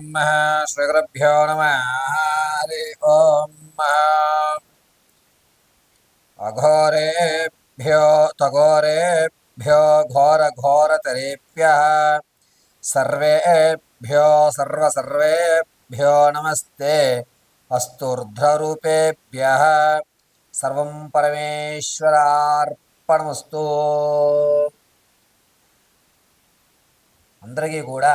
నమ శ్రీగురుభ్యో నమ హరి ఓం అఘోరేభ్యో తఘోరేభ్యో ఘోర ఘోరతరేభ్య సర్వేభ్యో సర్వ సర్వేభ్యో నమస్తే అస్తూర్ధ్రరూపేభ్య సర్వం పరమేశ్వరార్పణమస్తు అందరికీ కూడా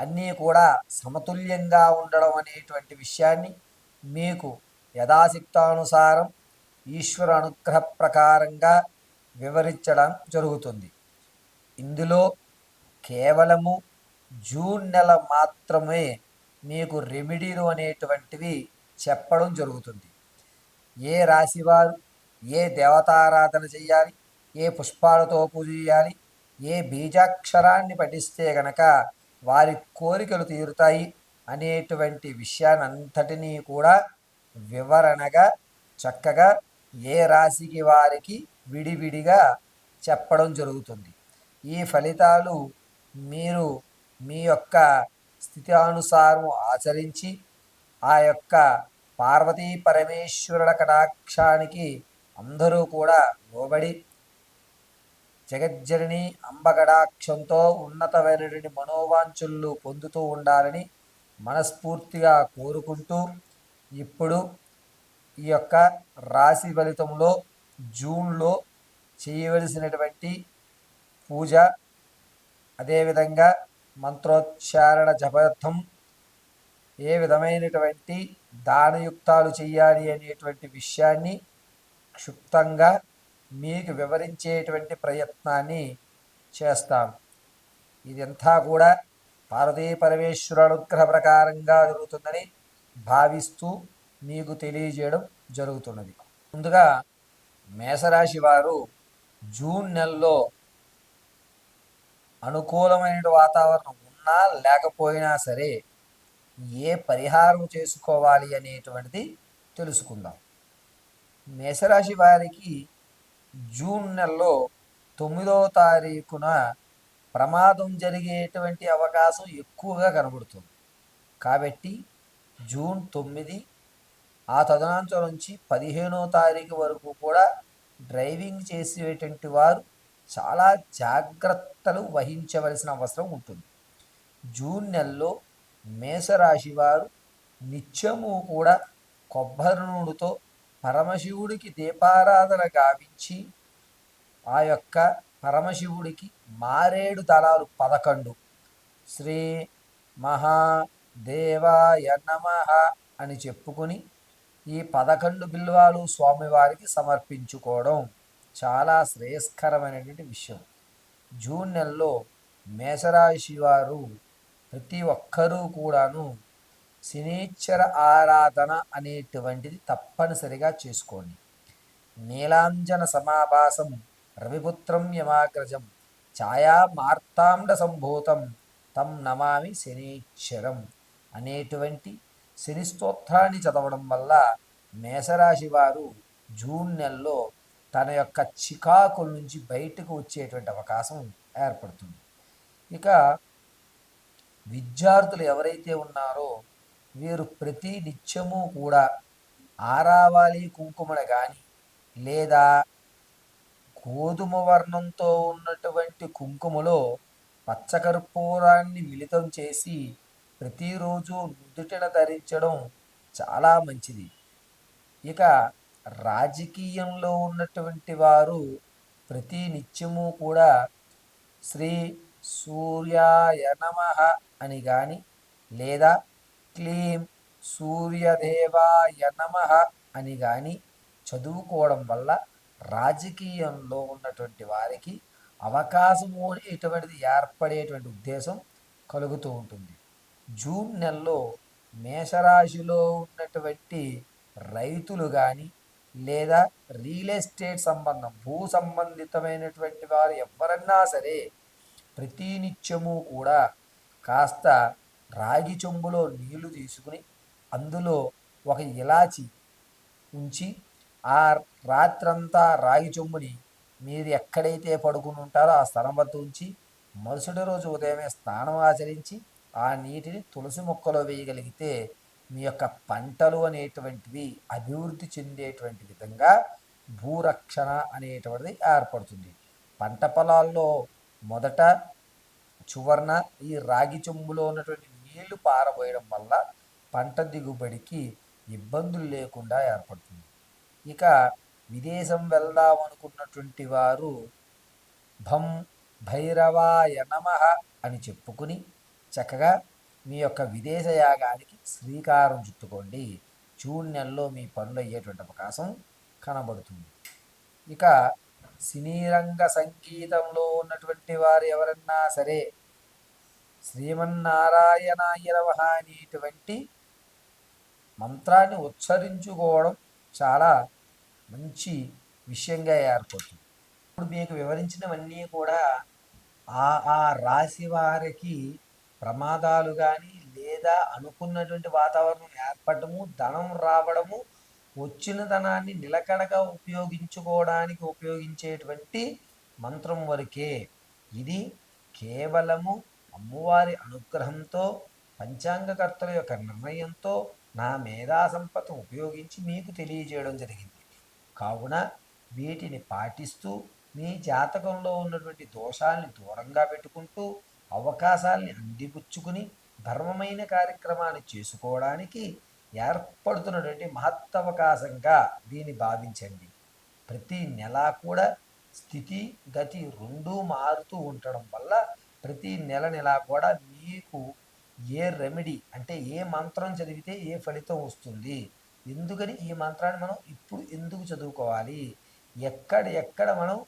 అన్నీ కూడా సమతుల్యంగా ఉండడం అనేటువంటి విషయాన్ని మీకు యథాశక్తానుసారం ఈశ్వర అనుగ్రహ ప్రకారంగా వివరించడం జరుగుతుంది. ఇందులో కేవలము జూన్ నెల మాత్రమే మీకు రెమెడీలు అనేటువంటివి చెప్పడం జరుగుతుంది. ఏ రాశివారు ఏ దేవతారాధన చేయాలి? ఏ పుష్పాలతో పూజ చేయాలి? ఏ బీజాక్షరాన్ని పఠిస్తే గనక వారి కోరికలు తీరుతాయి అనేటువంటి విషయాన్ని కూడా వివరణగా చక్కగా ఏ రాశికి వారికి విడివిడిగా చెప్పడం జరుగుతుంది. ఈ ఫలితాలు మీరు మీ యొక్క స్థితి అనుసారం ఆచరించి ఆ యొక్క పార్వతీ పరమేశ్వరుల కటాక్షానికి అందరూ కూడా లోబడి జగజ్జనని అంబగడాక్షంతో ఉన్నతమైనటువంటి మనోవాంఛలు పొందుతూ ఉండాలని మనస్ఫూర్తిగా కోరుకుంటూ ఇప్పుడు ఈ యొక్క రాశి ఫలితంలో జూన్లో చేయవలసినటువంటి పూజ అదేవిధంగా మంత్రోచ్చారణ జపార్థం ఏ విధమైనటువంటి దానయుక్తాలు చేయాలి అనేటువంటి విషయాన్ని క్షుప్తంగా మీకు వివరించేటువంటి ప్రయత్నాన్ని చేస్తాను ఇదంతా కూడా పార్వతీ పరమేశ్వర అనుగ్రహ ప్రకారంగా జరుగుతుందని భావిస్తూ మీకు తెలియజేయడం జరుగుతున్నది. ముందుగా మేషరాశి వారు జూన్ నెలలో అనుకూలమైన వాతావరణం ఉన్నా లేకపోయినా సరే ఏ పరిహారం చేసుకోవాలి అనేటువంటిది తెలుసుకుందాం. మేషరాశి వారికి జూన్ నెలలో తొమ్మిదవ తారీఖున ప్రమాదం జరిగేటువంటి అవకాశం ఎక్కువగా కనబడుతుంది. కాబట్టి జూన్ తొమ్మిది ఆ తదనంతరం నుంచి పదిహేనో తారీఖు వరకు కూడా డ్రైవింగ్ చేసేటువంటి వారు చాలా జాగ్రత్తలు వహించవలసిన అవసరం ఉంటుంది. జూన్ నెలలో మేషరాశి వారు నిత్యము కూడా కొబ్బరి నూనెతో పరమశివుడికి దీపారాధన గావించి ఆ యొక్క పరమశివుడికి మారేడు తలాలు పదకొండు. శ్రీ మహాదేవాయ నమ అని చెప్పుకుని ఈ పదకొండు బిల్వాలు స్వామివారికి సమర్పించుకోవడం చాలా శ్రేయస్కరమైనటువంటి విషయం. జూన్ నెలలో మేషరాశి వారు ప్రతి ఒక్కరూ కూడాను శనీశ్వర ఆరాధన అనేటువంటిది తప్పనిసరిగా చేసుకోండి. నీలాంజన సమాభాసం రవిపుత్రం యమాగ్రజం ఛాయా మార్తాండ సంభూతం తం నమామి శనీశ్వరం అనేటువంటి శని స్తోత్రాన్ని చదవడం వల్ల మేషరాశి వారు జూన్ నెలలో తన యొక్క చికాకుల నుంచి బయటకు వచ్చేటువంటి అవకాశం ఏర్పడుతుంది. ఇక విద్యార్థులు ఎవరైతే ఉన్నారో వీరు ప్రతి నిత్యము కూడా ఆరావాలి కుంకుమను కానీ లేదా గోధుమ వర్ణంతో ఉన్నటువంటి కుంకుమలో పచ్చకర్పూరాన్ని మిళితం చేసి ప్రతిరోజు నుదుటిన ధరించడం చాలా మంచిది. ఇక రాజకీయంలో ఉన్నటువంటి వారు ప్రతి నిత్యము కూడా శ్రీ సూర్యాయ నమ అని కానీ లేదా క్లీం సూర్యదేవాయ నమ అని కానీ చదువుకోవడం వల్ల రాజకీయంలో ఉన్నటువంటి వారికి అవకాశము అనేటువంటిది ఏర్పడేటువంటి ఉద్దేశం కలుగుతూ ఉంటుంది. జూన్ నెలలో మేషరాశిలో ఉన్నటువంటి రైతులు కానీ లేదా రియల్ ఎస్టేట్ సంబంధం భూ సంబంధితమైనటువంటి వారు ఎవరన్నా సరే ప్రతినిత్యము కూడా కాస్త రాగి చెంబులో నీళ్ళు తీసుకుని అందులో ఒక ఇలాచి ఉంచి ఆ రాత్రంతా రాగి చెంబుని మీరు ఎక్కడైతే పడుకుని ఉంటారో ఆ స్థలం వద్ద ఉంచి మరుసటి రోజు ఉదయమే స్నానం ఆచరించి ఆ నీటిని తులసి మొక్కలో వేయగలిగితే మీ యొక్క పంటలు అనేటువంటివి అభివృద్ధి చెందేటువంటి విధంగా భూరక్షణ అనేటువంటిది ఏర్పడుతుంది. పంట పొలాల్లో మొదట చువర్ణ ఈ రాగి చెంబులో ఉన్నటువంటి నీళ్ళు పారబోయడం వల్ల పంట దిగుబడికి ఇబ్బందులు లేకుండా ఏర్పడుతుంది. ఇక విదేశం వెళ్దాం అనుకున్నటువంటి వారు భం భైరవాయ నమ అని చెప్పుకుని చక్కగా మీ యొక్క విదేశ యాగానికి శ్రీకారం చుట్టుకోండి. జూన్ నెలలో మీ పనులు అయ్యేటువంటి అవకాశం కనబడుతుంది. ఇక సినీ రంగ సంగీతంలో ఉన్నటువంటి వారు ఎవరన్నా సరే శ్రీమన్నారాయణాయ అనేటువంటి మంత్రాన్ని ఉచ్చరించుకోవడం చాలా మంచి విషయంగా ఏర్పడుతుంది. ఇప్పుడు మీకు వివరించినవన్నీ కూడా ఆ ఆ రాశి వారికి ప్రమాదాలు కానీ లేదా అనుకున్నటువంటి వాతావరణం ఏర్పడము ధనం రావడము వచ్చిన ధనాన్ని నిలకడగా ఉపయోగించుకోవడానికి ఉపయోగించేటువంటి మంత్రం వరకే. ఇది కేవలము అమ్మవారి అనుగ్రహంతో పంచాంగకర్తల యొక్క నిర్ణయంతో నా మేధా సంపద ఉపయోగించి మీకు తెలియజేయడం జరిగింది. కావున వీటిని పాటిస్తూ మీ జాతకంలో ఉన్నటువంటి దోషాల్ని దూరంగా పెట్టుకుంటూ అవకాశాల్ని అందిపుచ్చుకుని ధర్మమైన కార్యక్రమాన్ని చేసుకోవడానికి ఏర్పడుతున్నటువంటి మహత్తవకాశంగా దీన్ని భావించండి. ప్రతి నెల కూడా స్థితి గతి రెండూ మారుతూ ఉండడం వల్ల ప్రతి నెల నెల కూడా మీకు ఏ రెమెడీ అంటే ఏ మంత్రం చదివితే ఏ ఫలితం వస్తుంది? ఎందుకని ఈ మంత్రాన్ని మనం ఇప్పుడు ఎందుకు చదువుకోవాలి? ఎక్కడ ఎక్కడ మనం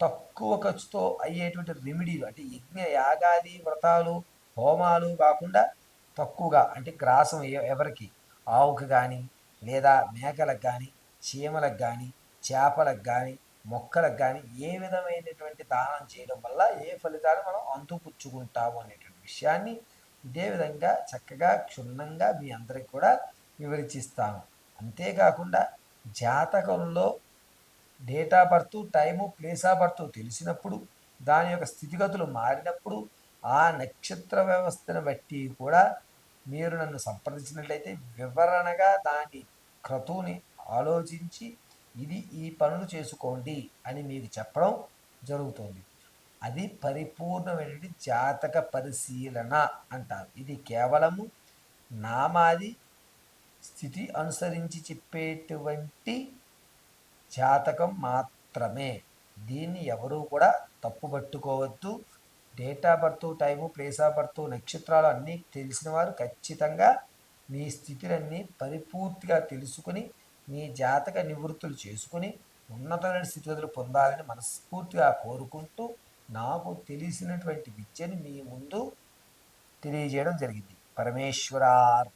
తక్కువ ఖర్చుతో అయ్యేటువంటి రెమెడీలు అంటే యజ్ఞ యాగాది వ్రతాలు హోమాలు కాకుండా తక్కువగా అంటే గ్రాసం ఎవరికి? ఆవుకి కానీ లేదా మేకలకు కానీ చీమలకు కానీ చేపలకు కానీ మొక్కలకు కానీ ఏ విధమైనటువంటి దానం చేయడం వల్ల ఏ ఫలితాలు మనం అంతుపుచ్చుకుంటాము అనేటువంటి విషయాన్ని ఇదే విధంగా చక్కగా క్షుణ్ణంగా మీ అందరికి కూడా వివరిచిస్తాను. అంతేకాకుండా జాతకంలో date of birth time place of birth తెలిసినప్పుడు దాని యొక్క స్థితిగతులు మారినప్పుడు ఆ నక్షత్ర వ్యవస్థను బట్టి కూడా మీరు నన్ను సంప్రదించినట్లయితే వివరణగా దాని క్రతువుని ఆలోచించి ఇది ఈ పనులు చేసుకోండి అని మీకు చెప్పడం జరుగుతుంది. అది పరిపూర్ణమైన జాతక పరిశీలన అంటారు. ఇది కేవలము నామాది స్థితి అనుసరించి చెప్పేటువంటి జాతకం మాత్రమే. దీన్ని ఎవరూ కూడా తప్పు పట్టుకోవద్దు. Date of birth time place of birth నక్షత్రాలు అన్నీ తెలిసిన వారు ఖచ్చితంగా మీ స్థితిలన్నీ పరిపూర్తిగా తెలుసుకుని మీ జాతక నివృత్తులు చేసుకుని ఉన్నతమైన స్థితిగతులు పొందాలని మనస్ఫూర్తిగా కోరుకుంటూ నాకు తెలిసినటువంటి విద్యని మీ ముందు తెలియజేయడం జరిగింది. పరమేశ్వరార్